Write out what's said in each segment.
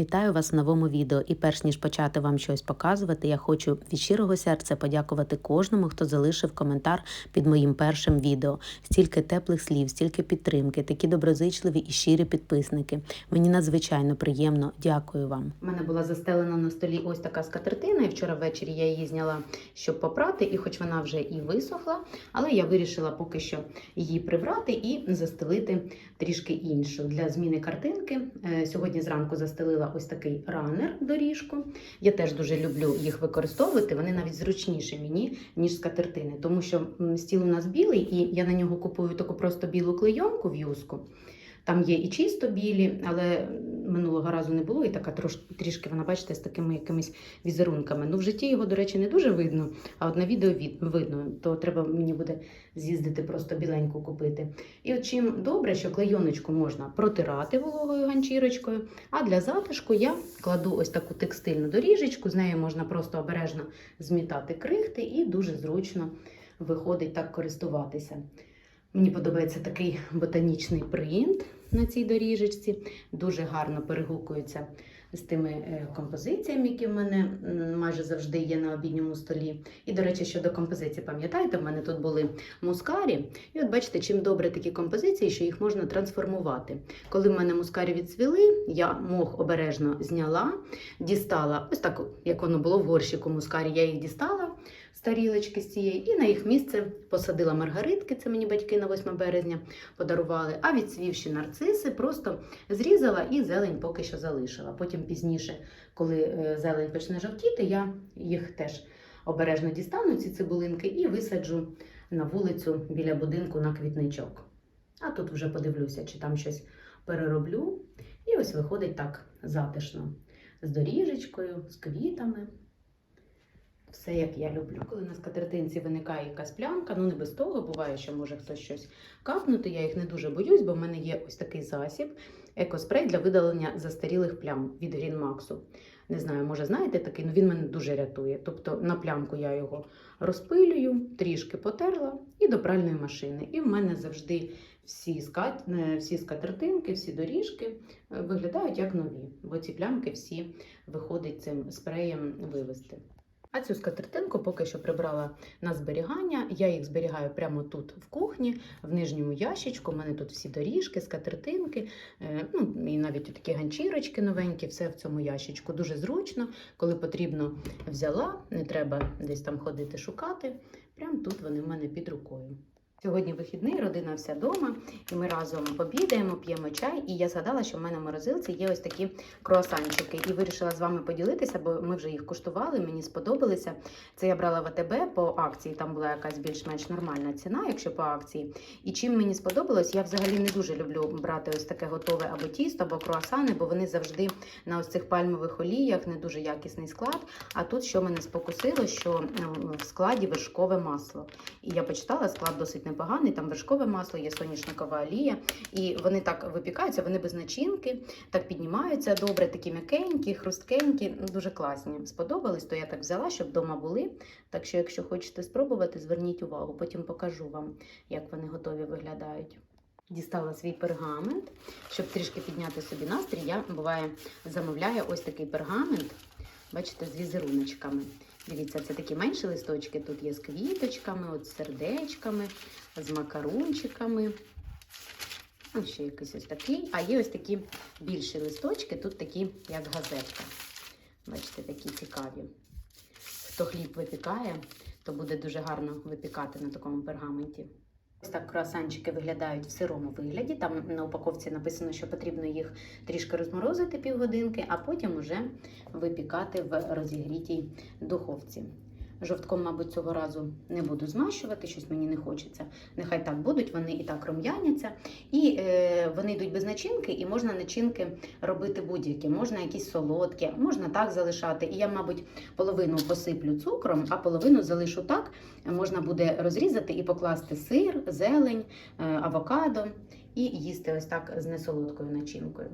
Вітаю вас в новому відео. І перш ніж почати вам щось показувати, я хочу від щирого серця подякувати кожному, хто залишив коментар під моїм першим відео. Стільки теплих слів, стільки підтримки, такі доброзичливі і щирі підписники. Мені надзвичайно приємно. Дякую вам. У мене була застелена на столі ось така скатертина. І вчора ввечері я її зняла, щоб попрати, і хоч вона вже і висохла, але я вирішила поки що її прибрати і застелити трішки іншу. Для зміни картинки е, сьогодні зранку застелила ось такий ранер доріжку. Я теж дуже люблю їх використовувати. Вони навіть зручніші мені, ніж скатертини, тому що стіл у нас білий, і я на нього купую таку просто білу клейонку в'юзку. Там є і чисто білі, але минулого разу не було, і така трош, трішки вона, бачите, з такими якимись візерунками. Ну, в житті його, до речі, не дуже видно, а от на відео від, видно, то треба мені буде з'їздити просто біленьку купити. І от чим добре, що клейоночку можна протирати вологою ганчірочкою, а для затишку я кладу ось таку текстильну доріжечку, з нею можна просто обережно змітати крихти і дуже зручно виходить так користуватися. Мені подобається такий ботанічний принт на цій доріжечці. Дуже гарно перегукується з тими е, композиціями, які в мене майже завжди є на обідньому столі. І, до речі, щодо композицій, пам'ятаєте, в мене тут були мускарі. І от бачите, чим добре такі композиції, що їх можна трансформувати. Коли в мене мускарі відцвіли, я мох обережно зняла, дістала, ось так, як воно було в горщику мускарі, я їх дістала з тарілочки з цієї, і на їх місце посадила маргаритки, це мені батьки на 8 березня подарували. А відцвівші нарциси просто зрізала і зелень поки що залишила. Потім пізніше, коли е, зелень почне жовтіти, я їх теж обережно дістану, ці цибулинки, і висаджу на вулицю біля будинку на квітничок. А тут вже подивлюся, чи там щось перероблю. І ось виходить так затишно. З доріжечкою, з квітами. Все як я люблю. Коли на скатертинці виникає якась плямка, ну не без того, буває, що може хтось щось капнути. Я їх не дуже боюсь, бо в мене є ось такий засіб, екоспрей для видалення застарілих плям від Greenmax. Не знаю, може знаєте такий, ну він мене дуже рятує. Тобто на плямку я його розпилюю, трішки потерла і до пральної машини. І в мене завжди всі, скат... е, всі скатертинки, всі доріжки е, виглядають як нові, бо ці плямки всі виходить цим спреєм вивести. А цю скатертинку поки що прибрала на зберігання. Я їх зберігаю прямо тут в кухні, в нижньому ящичку. У мене тут всі доріжки, скатертинки, е, ну і навіть такі ганчірочки новенькі, все в цьому ящичку. Дуже зручно, коли потрібно взяла, не треба десь там ходити шукати. Прямо тут вони в мене під рукою. Сьогодні вихідний, родина вся вдома, і ми разом обідаємо, п'ємо чай. І я згадала, що в мене в морозилці є ось такі круасанчики. І вирішила з вами поділитися, бо ми вже їх куштували, мені сподобалися. Це я брала в АТБ по акції, там була якась більш-менш нормальна ціна, якщо по акції. І чим мені сподобалось, я взагалі не дуже люблю брати ось таке готове або тісто, або круасани, бо вони завжди на ось цих пальмових оліях, не дуже якісний склад. А тут що мене спокусило, що ем, в складі вершкове масло. І я почитала, склад досить непоганий, там вершкове масло, є соняшникова олія, і вони так випікаються, вони без начинки, так піднімаються добре, такі м'якенькі, хрусткенькі, ну, дуже класні. Сподобались, то я так взяла, щоб вдома були. Так що, якщо хочете спробувати, зверніть увагу, потім покажу вам, як вони готові виглядають. Дістала свій пергамент, щоб трішки підняти собі настрій. Я буває замовляю ось такий пергамент, бачите, з візеруночками. Дивіться, це такі менші листочки. Тут є з квіточками, от з сердечками, з макарунчиками. Ну, ще якийсь ось такий. А є ось такі більші листочки, тут такі, як газетка. Бачите, такі цікаві. Хто хліб випікає, то буде дуже гарно випікати на такому пергаменті. Ось так круасанчики виглядають в сирому вигляді. Там на упаковці написано, що потрібно їх трішки розморозити півгодинки, а потім уже випікати в розігрітій духовці. Жовтком, мабуть, цього разу не буду змащувати, щось мені не хочеться. Нехай так будуть, вони і так рум'яняться. І е, вони йдуть без начинки, і можна начинки робити будь-які. Можна якісь солодкі, можна так залишати. І я, мабуть, половину посиплю цукром, а половину залишу так. Можна буде розрізати і покласти сир, зелень, е, авокадо і їсти ось так з несолодкою начинкою.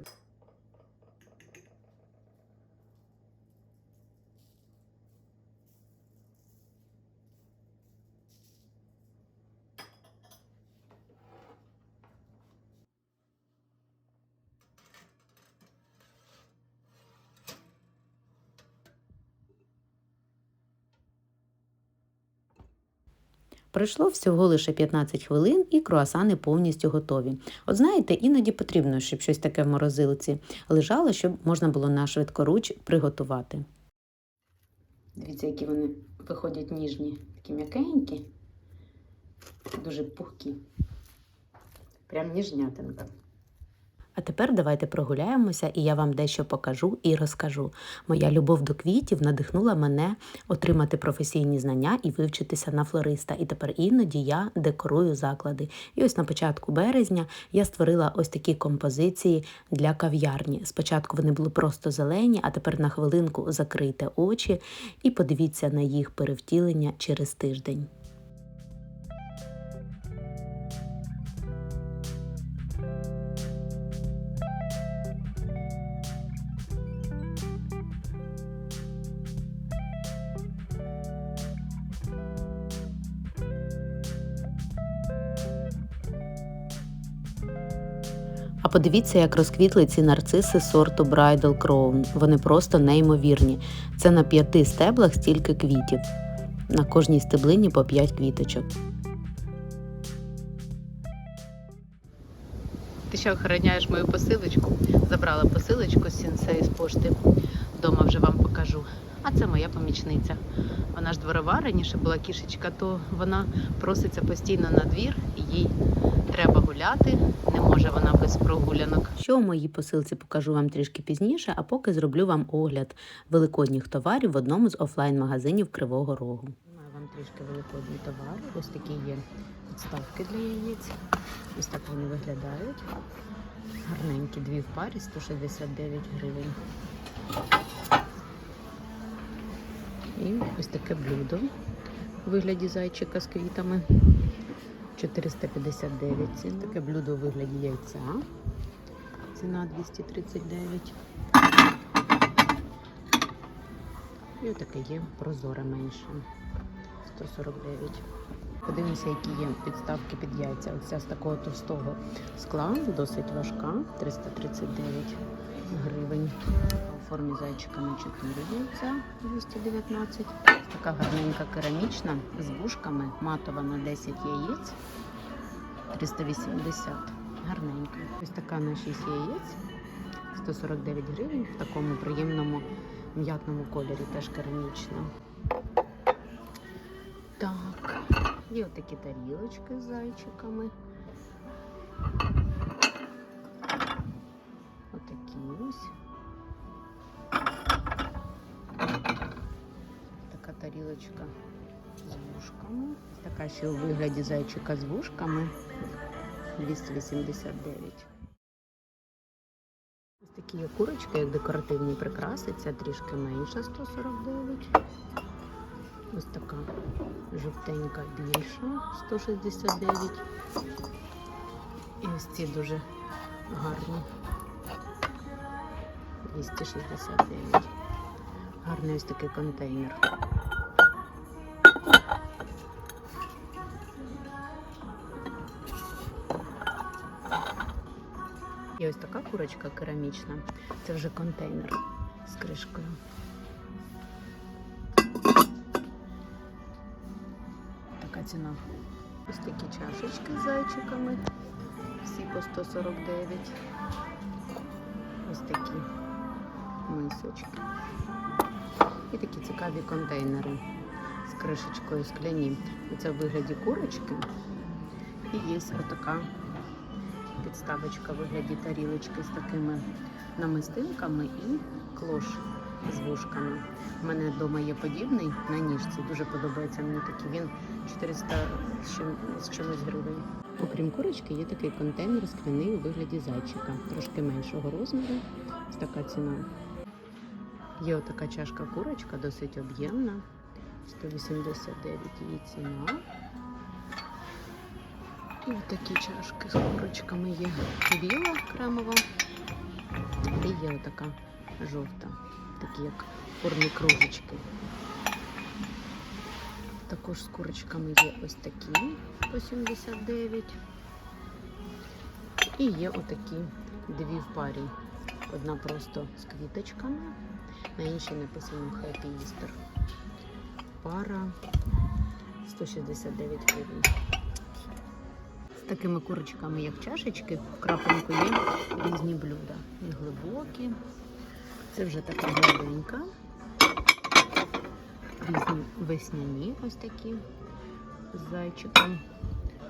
Пройшло всього лише 15 хвилин, і круасани повністю готові. От знаєте, іноді потрібно, щоб щось таке в морозилці лежало, щоб можна було на швидкоруч приготувати. Дивіться, які вони виходять ніжні, такі м'якенькі, дуже пухкі. Прям ніжнятинка. А тепер давайте прогуляємося, і я вам дещо покажу і розкажу. Моя любов до квітів надихнула мене отримати професійні знання і вивчитися на флориста. І тепер іноді я декорую заклади. І ось на початку березня я створила ось такі композиції для кав'ярні. Спочатку вони були просто зелені, а тепер на хвилинку закрийте очі і подивіться на їх перевтілення через тиждень. А подивіться, як розквітли ці нарциси сорту Bridal Crown. Вони просто неймовірні. Це на п'яти стеблах стільки квітів. На кожній стеблині по 5 квіточок. Ти ще охороняєш мою посилочку. Забрала посилочку з сінсеї з пошти. Дома вже вам покажу. А це моя помічниця. Вона ж дворова раніше була кішечка, то вона проситься постійно на двір, їй треба гуляти, не може вона без прогулянок. Що у моїй посилці покажу вам трішки пізніше, а поки зроблю вам огляд великодніх товарів в одному з офлайн-магазинів Кривого Рогу. Маю вам трішки великодні товари. Ось такі є підставки для яєць. Ось так вони виглядають. Гарненькі, дві в парі, 169 гривень. І ось таке блюдо у вигляді зайчика з квітами. 459 цін. Таке блюдо у вигляді яйця. Ціна 239. І отаке є прозоре менше. 149. Подивимося, які є підставки під яйця. Оця з такого товстого скла, досить важка, 339 гривень. Формі зайчика на 4 яйця 219. Така гарненька керамічна з вушками, матова на 10 яєць 380. Гарненька. Ось така на 6 яєць 149 гривень в такому приємному м'ятному кольорі, теж керамічна. Так, є отакі тарілочки з зайчиками. Отакі ось. Тарілочка з вушками. Така ще у вигляді зайчика з вушками. 289. Ось такі є курочки, як декоративні прикраси. Ця трішки менша 149. Ось така жовтенька більша 169. І ось ці дуже гарні 269. Гарний ось такий контейнер. І ось така курочка керамічна. Це вже контейнер з кришкою. Така ціна. Ось такі чашечки з зайчиками. Всі по 149. Ось такі мисочки. І такі цікаві контейнери з кришечкою скляні. Це в вигляді курочки. І є отака підставочка в вигляді тарілочки з такими намистинками і клош з вушками. У мене вдома є подібний на ніжці. Дуже подобається мені такий. Він 400 з чимось гривень. Окрім курочки, є такий контейнер скляний у вигляді зайчика, трошки меншого розміру. Ось така ціна. Є отака чашка курочка, досить об'ємна. 189 її ціна. І такі чашки з курочками є біла кремова. І є отака жовта, такі як формі кружечки. Також з курочками є ось такі по 79. І є отакі дві в парі. Одна просто з квіточками, на іншій написано Happy Easter. Пара 169 гривень. Такими курочками, як чашечки, в крапинку є різні блюда. І глибокі. Це вже така гладенька. Різні весняні ось такі з зайчиком,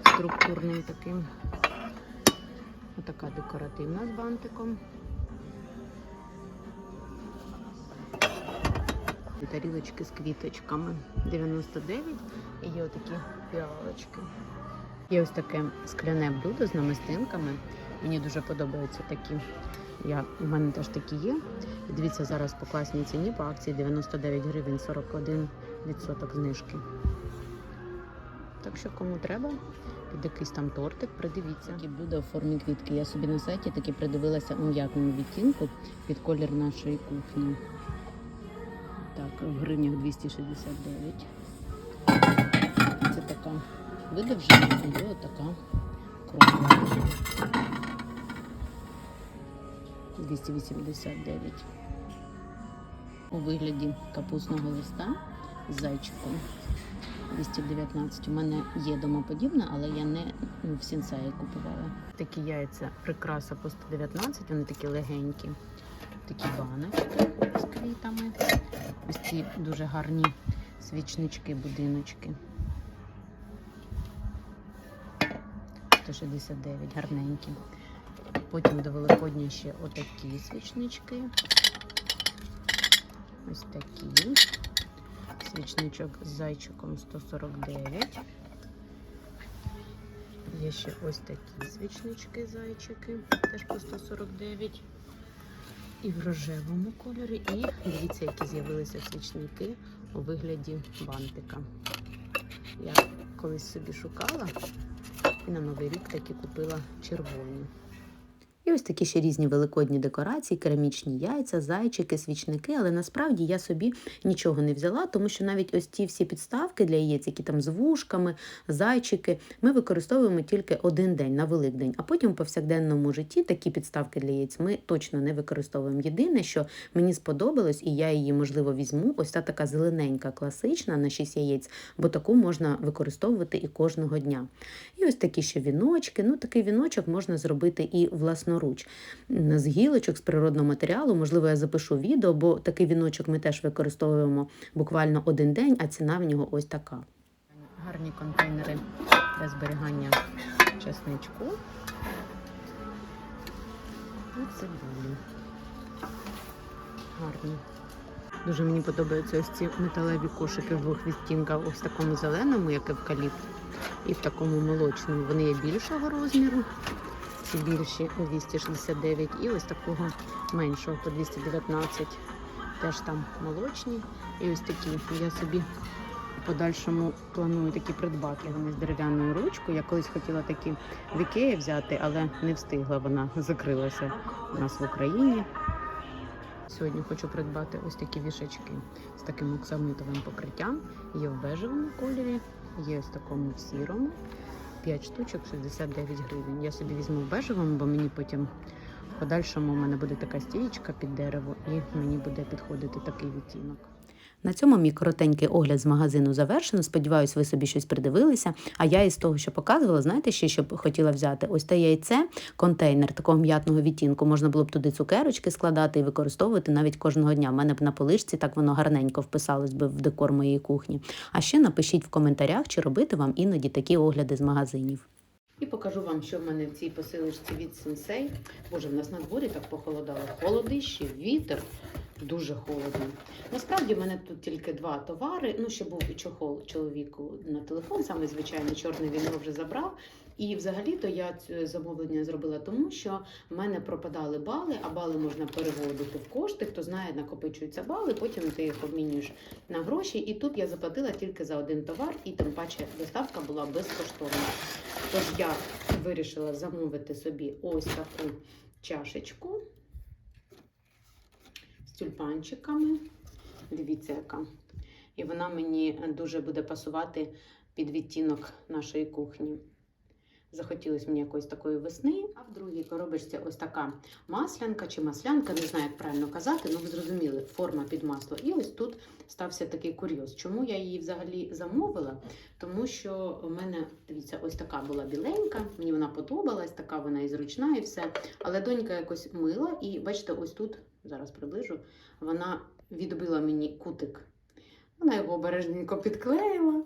структурним таким. Отака декоративна з бантиком. Тарілочки з квіточками 99 і є отакі фіалочки. Є ось таке скляне блюдо з намистинками. Мені дуже подобаються такі. Я, у мене теж такі є. Дивіться, зараз по класній ціні по акції 99 гривень 41% знижки. Так що кому треба, під якийсь там тортик, придивіться. Такі блюда в формі квітки. Я собі на сайті таки придивилася у м'ятному відтінку під колір нашої кухні. Так, в гривнях 269. Це така видовжена, і отака кругла. 289. У вигляді капусного листа з зайчиком. 219. У мене є домоподібна, але я не в сінсаї купувала. Такі яйця прикраса по 119, вони такі легенькі. Такі баночки з квітами. Ось ці дуже гарні свічнички, будиночки. 169, гарненькі. Потім до Великодня ще отакі свічнички. Ось такі. Свічничок з зайчиком 149. Є ще ось такі свічнички зайчики, теж по 149. І в рожевому кольорі. І дивіться, які з'явилися свічники у вигляді бантика. Я колись собі шукала і на Новий рік таки купила червоні. І ось такі ще різні великодні декорації, керамічні яйця, зайчики, свічники. Але насправді я собі нічого не взяла, тому що навіть ось ті всі підставки для яєць, які там з вушками, зайчики, ми використовуємо тільки один день на Великдень. А потім в повсякденному житті такі підставки для яєць ми точно не використовуємо. Єдине, що мені сподобалось, і я її можливо візьму. Ось та така зелененька, класична на 6 яєць, бо таку можна використовувати і кожного дня. І ось такі ще віночки. Ну, такий віночок можна зробити і власноруч. З гілочок, з природного матеріалу. Можливо, я запишу відео, бо такий віночок ми теж використовуємо буквально один день, а ціна в нього ось така. Гарні контейнери для зберігання чесничку. І цибулі. Гарні. Дуже мені подобаються ось ці металеві кошики в двох відтінках, ось в такому зеленому, як евкаліпт, і в такому молочному. Вони є більшого розміру, ці більші у 269, і ось такого меншого по 219. Теж там молочні. І ось такі. Я собі в подальшому планую такі придбати. Вони з дерев'яною ручкою. Я колись хотіла такі в Ікеї взяти, але не встигла. Вона закрилася у нас в Україні. Сьогодні хочу придбати ось такі вішачки з таким оксамитовим покриттям. Є в бежевому кольорі, є в такому сірому. 5 штучок 69 гривень. Я собі візьму в бежевому, бо мені потім в подальшому у мене буде така стієчка під дерево, і мені буде підходити такий відтінок. На цьому мій коротенький огляд з магазину завершено. Сподіваюсь, ви собі щось придивилися. А я із того, що показувала, знаєте, ще що хотіла взяти? Ось те яйце, контейнер такого м'ятного відтінку. Можна було б туди цукерочки складати і використовувати навіть кожного дня. У мене б на поличці так воно гарненько вписалось би в декор моєї кухні. А ще напишіть в коментарях, чи робити вам іноді такі огляди з магазинів. І покажу вам, що в мене в цій посилочці від Сенсей. Боже, в нас на дворі так похолодало. Холодище, вітер. Дуже холодно. Насправді в мене тут тільки два товари. Ну, ще був чохол чоловіку на телефон, саме звичайний чорний, він його вже забрав. І взагалі-то я це замовлення зробила тому, що в мене пропадали бали, а бали можна переводити в кошти. Хто знає, накопичуються бали, потім ти їх обмінюєш на гроші. І тут я заплатила тільки за один товар, і тим паче доставка була безкоштовна. Тож я вирішила замовити собі ось таку чашечку тюльпанчиками. Дивіться, яка. І вона мені дуже буде пасувати під відтінок нашої кухні. Захотілося мені якоїсь такої весни. А в другій коробочці ось така маслянка чи маслянка, не знаю, як правильно казати, ну ви зрозуміли, форма під масло. І ось тут стався такий курйоз. Чому я її взагалі замовила? Тому що у мене, дивіться, ось така була біленька, мені вона подобалась, така вона і зручна, і все. Але донька якось мила, і бачите, ось тут, зараз приближу, вона відбила мені кутик. Вона його обережненько підклеїла.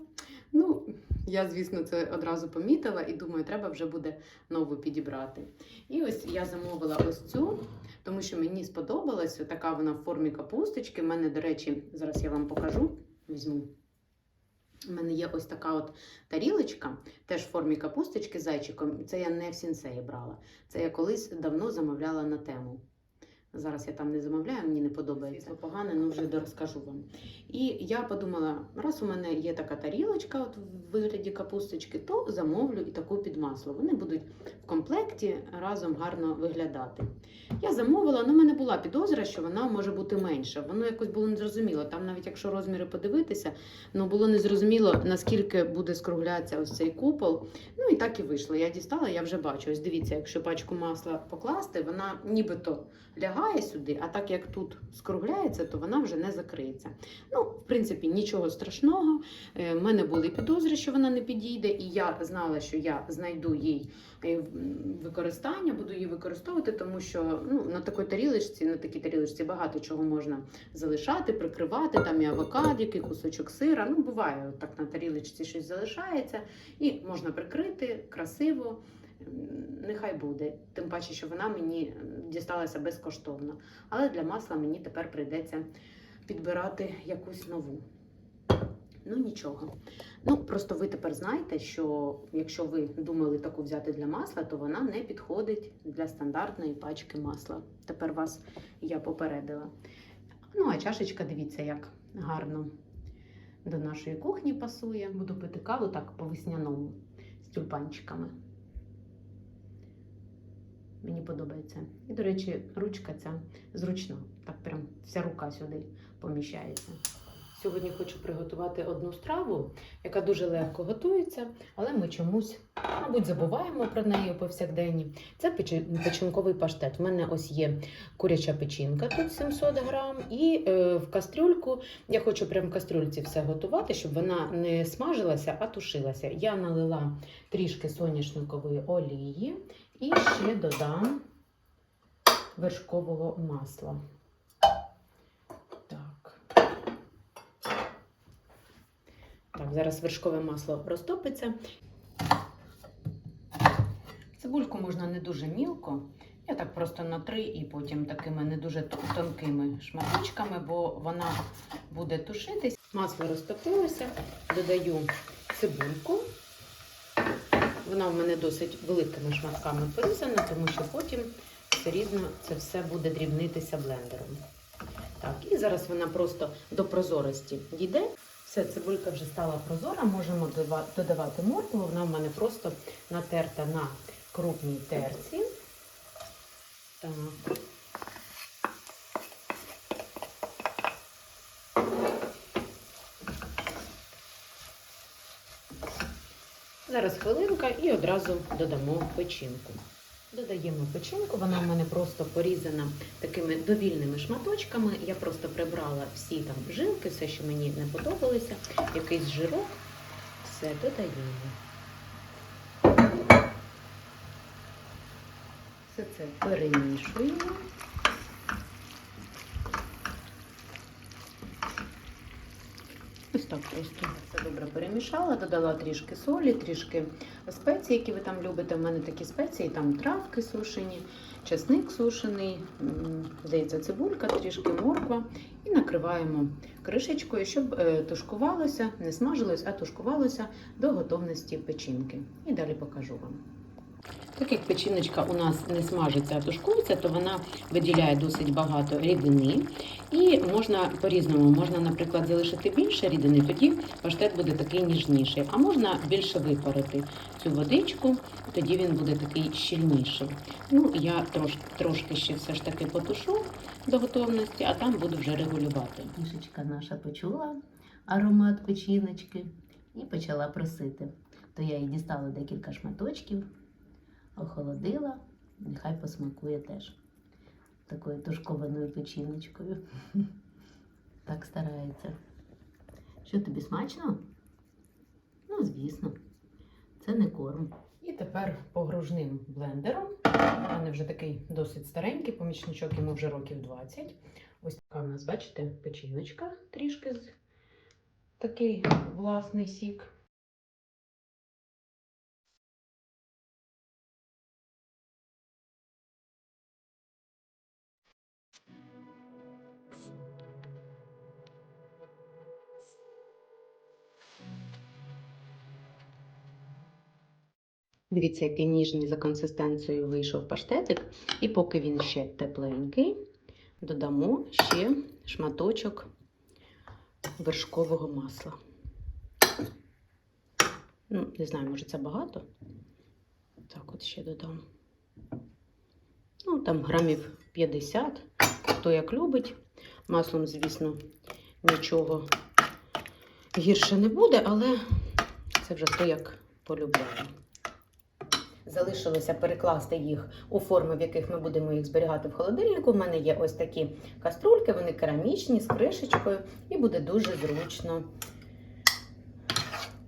Ну, я, звісно, це одразу помітила і думаю, треба вже буде нову підібрати. І ось я замовила ось цю, тому що мені сподобалась така вона в формі капусточки. У мене, до речі, зараз я вам покажу. Візьму. У мене є ось така от тарілочка, теж в формі капусточки зайчиком. Це я не в сінсеї брала. Це я колись давно замовляла на тему. Зараз я там не замовляю, мені не подобається. Світло погане, ну вже розкажу вам. І я подумала, раз у мене є така тарілочка от в вигляді капусточки, то замовлю і таку під масло. Вони будуть в комплекті разом гарно виглядати. Я замовила, але в мене була підозра, що вона може бути менша. Воно якось було незрозуміло. Там, навіть якщо розміри подивитися, ну було незрозуміло, наскільки буде скруглятися ось цей купол. Ну і так і вийшло. Я дістала, я вже бачу. Ось дивіться, якщо пачку масла покласти, вона нібито лягає сюди, а так як тут скругляється, то вона вже не закриється. Ну, в принципі, нічого страшного. У мене були підозри, що вона не підійде, і я знала, що я знайду їй е, використання, буду її використовувати, тому що ну, на такій тарілочці, на такій тарілочці багато чого можна залишати, прикривати, там і авокадики, кусочок сира. Ну, буває, так на тарілочці щось залишається, і можна прикрити красиво. Нехай буде, тим паче, що вона мені дісталася безкоштовно. Але для масла мені тепер прийдеться підбирати якусь нову. Ну нічого. Ну, просто ви тепер знаєте, що якщо ви думали таку взяти для масла, то вона не підходить для стандартної пачки масла. Тепер вас я попередила. Ну, а чашечка, дивіться, як гарно до нашої кухні пасує. Буду пити каву так по весняному з тюльпанчиками. Мені подобається. І, до речі, ручка ця зручна. Так прям вся рука сюди поміщається. Сьогодні хочу приготувати одну страву, яка дуже легко готується, але ми чомусь, мабуть, забуваємо про неї повсякденні. Це печінковий паштет. У мене ось є куряча печінка, тут 700 грам, і е, в кастрюльку я хочу прямо в кастрюльці все готувати, щоб вона не смажилася, а тушилася. Я налила трішки соняшникової олії і ще додам вершкового масла. Так. Так, зараз вершкове масло розтопиться. Цибульку можна не дуже мілко. Я так просто на три і потім такими не дуже тонкими шматочками, бо вона буде тушитись. Масло розтопилося, додаю цибульку. Вона в мене досить великими шматками порізана, тому що потім все рівно це все буде дрібнитися блендером. Так, і зараз вона просто до прозорості дійде. Все, цибулька вже стала прозора, можемо додавати моркву. Вона в мене просто натерта на крупній терці. Так. Зараз хвилинка і одразу додамо печінку. Додаємо печінку, вона в мене просто порізана такими довільними шматочками. Я просто прибрала всі там жилки, все, що мені не подобалося, якийсь жирок. Все додаємо. Все це перемішуємо. Просто все добре перемішала, додала трішки солі, трішки спецій, які ви там любите. У мене такі спеції, там травки сушені, чесник сушений, здається, цибулька, трішки морква. І накриваємо кришечкою, щоб е, тушкувалося, не смажилось, а тушкувалося до готовності печінки. І далі покажу вам. Так як печіночка у нас не смажиться, а тушкується, то вона виділяє досить багато рідини. І можна по-різному, можна, наприклад, залишити більше рідини, тоді паштет буде такий ніжніший. А можна більше випарити цю водичку, тоді він буде такий щільніший. Ну, я трош, трошки ще все ж таки потушу до готовності, а там буду вже регулювати. Кішечка наша почула аромат печіночки і почала просити. То я їй дістала декілька шматочків охолодила, нехай посмакує теж такою тушкованою печіночкою. Так старається. Що тобі смачно? Ну, звісно, це не корм. І тепер погружним блендером. У мене вже такий досить старенький помічничок, йому вже років 20. Ось така у нас, бачите, печіночка трішки з такий власний сік. Дивіться, який ніжний за консистенцією вийшов паштетик. І поки він ще тепленький, додамо ще шматочок вершкового масла. Ну, не знаю, може це багато. Так, от ще додам. Ну, там грамів 50, хто як любить. Маслом, звісно, нічого гірше не буде, але це вже хто як полюбляє. Залишилося перекласти їх у форми, в яких ми будемо їх зберігати в холодильнику. У мене є ось такі каструльки, вони керамічні з кришечкою, і буде дуже зручно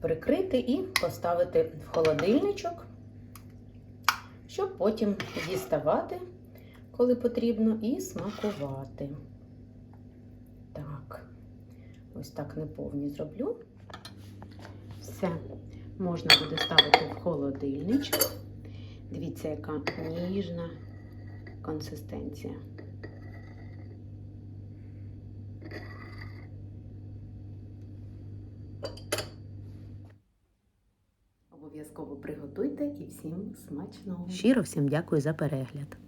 прикрити і поставити в холодильничок, щоб потім діставати, коли потрібно, і смакувати. Так, ось так неповні зроблю. Все, можна буде ставити в холодильничок. Дивіться, яка ніжна консистенція. Обов'язково приготуйте і всім смачного. Щиро всім дякую за перегляд.